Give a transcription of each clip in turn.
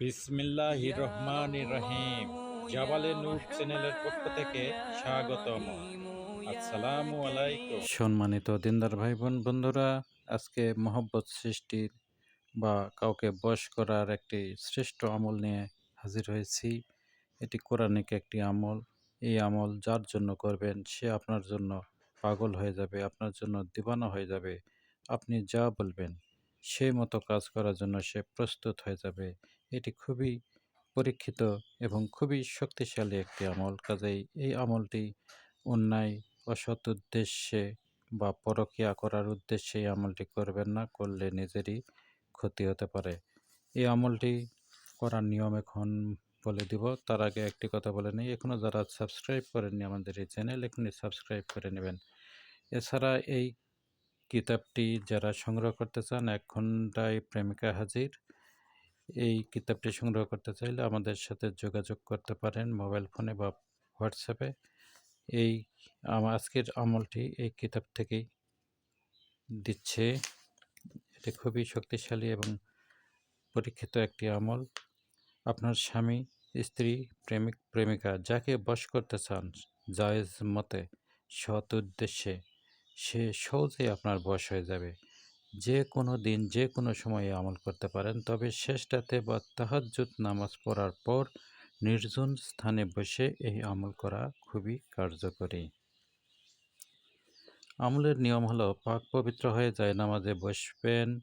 বিসমিল্লাহ রহমান রহিম। জাবালে নূর চ্যানেলের পক্ষ থেকে স্বাগতম। আসসালামু আলাইকুম। সম্মানিত দিনদার ভাই বোন বন্ধুরা আজকে মহব্বত সৃষ্টির বা কাউকে বশ করার একটি শ্রেষ্ঠ আমল নিয়ে হাজির হয়েছি। এটি কোরআনিক একটি আমল। এই আমল যার জন্য করবেন সে আপনার জন্য পাগল হয়ে যাবে আপনার জন্য দিবানা হয়ে যাবে। আপনি যা বলবেন সেই মতো কাজ করার জন্য সে প্রস্তুত হয়ে যাবে। এটি খুবই পরীক্ষিত এবং খুবই শক্তিশালী একটি আমল। কাজেই এই আমলটি অন্যায়, অসৎ উদ্দেশ্যে বা পরকিয়া করার উদ্দেশ্যে এই আমলটি করবেন না, করলে নিজেরই ক্ষতি হতে পারে। এই আমলটি করার নিয়ম এখন বলে দিব। তার আগে একটি কথা বলে নিই। এখনও যারা সাবস্ক্রাইব করেননি আমাদের এই চ্যানেল এখনই সাবস্ক্রাইব করে নেবেন। এছাড়া এই কিতাবটি যারা সংগ্রহ করতে চান, এক ঘন্টায় প্রেমিকা হাজির। এই কিতাবটি সংগ্রহ করতে চাইলে আমাদের সাথে যোগাযোগ করতে পারেন মোবাইল ফোনে বা হোয়াটসঅ্যাপে। এই আজকের আমলটি এই কিতাব থেকেই দিচ্ছে। এটি খুবই শক্তিশালী এবং পরীক্ষিত একটি আমল। আপনার স্বামী, স্ত্রী, প্রেমিক, প্রেমিকা যাকে বশ করতে চান জায়েজ মতে, সৎ উদ্দেশ্যে সে সহজেই আপনার বশ হয়ে যাবে। যে কোনো দিন যে কোনো সময়ে আমল করতে পারেন। তবে শেষটাতে বা তাহাজ্জুদ নামাজ পড়ার পর নির্জন স্থানে বসে এই আমল করা খুবই কার্যকরী। আমলের নিয়ম হলো, পাক পবিত্র হয়ে যায়, নামাজে বসবেন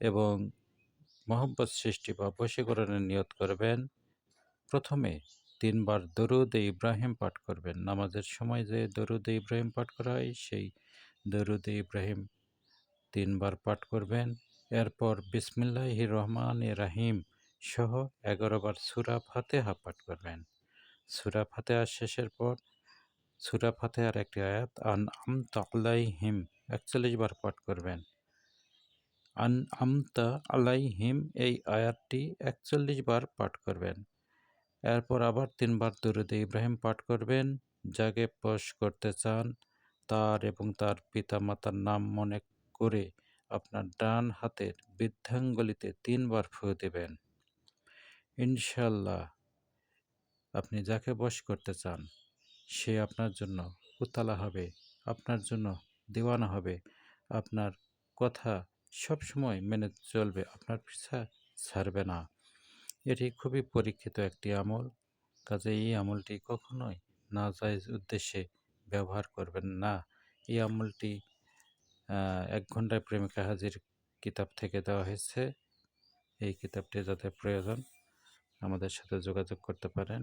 এবং মহব্বত সৃষ্টি বা বশীকরণের নিয়ত করবেন। প্রথমে তিনবার দরুদ ইব্রাহিম পাঠ করবেন। নামাজের সময় যে দরুদ ইব্রাহিম পাঠ করা হয়, সেই দরুদ ইব্রাহিম তিনবার পাঠ করবেন। এরপর বিসমিল্লাহ রহমান রাহিম সহ এগারো বার সুরা ফাতেহা পাঠ করবেন। সুরা ফাতেহা শেষের পর, সুরা ফাতেহার একটি আয়াত, আন আমতা আলাইহিম একচল্লিশ বার পাঠ করবেন। আন আমতা আলাইহিম এই আয়াতটি একচল্লিশ বার পাঠ করবেন। এরপর আবার তিনবার দরুদে ইব্রাহিম পাঠ করবেন। যাকে বশ করতে চান, তার এবং তার পিতামাতার নাম মনে করে আপনার ডান হাতের বৃদ্ধাঙ্গুলিতে তিনবার ফু দেবেন। ইনশাল্লাহ আপনি যাকে বশ করতে চান, সে আপনার জন্য উতলা হবে, আপনার জন্য দিওয়ানা হবে, আপনার কথা সব সময় মেনে চলবে, আপনার পিছা ছাড়বে না। এটি খুবই পরীক্ষিত একটি আমল। কাজে এই আমলটি কখনোই না জায়েজ উদ্দেশ্যে ব্যবহার করবেন না। এই আমলটি এক ঘন্টায় প্রেমিকা হাজির কিতাব থেকে দেওয়া হয়েছে। এই কিতাবটি যাদের প্রয়োজন আমাদের সাথে যোগাযোগ করতে পারেন।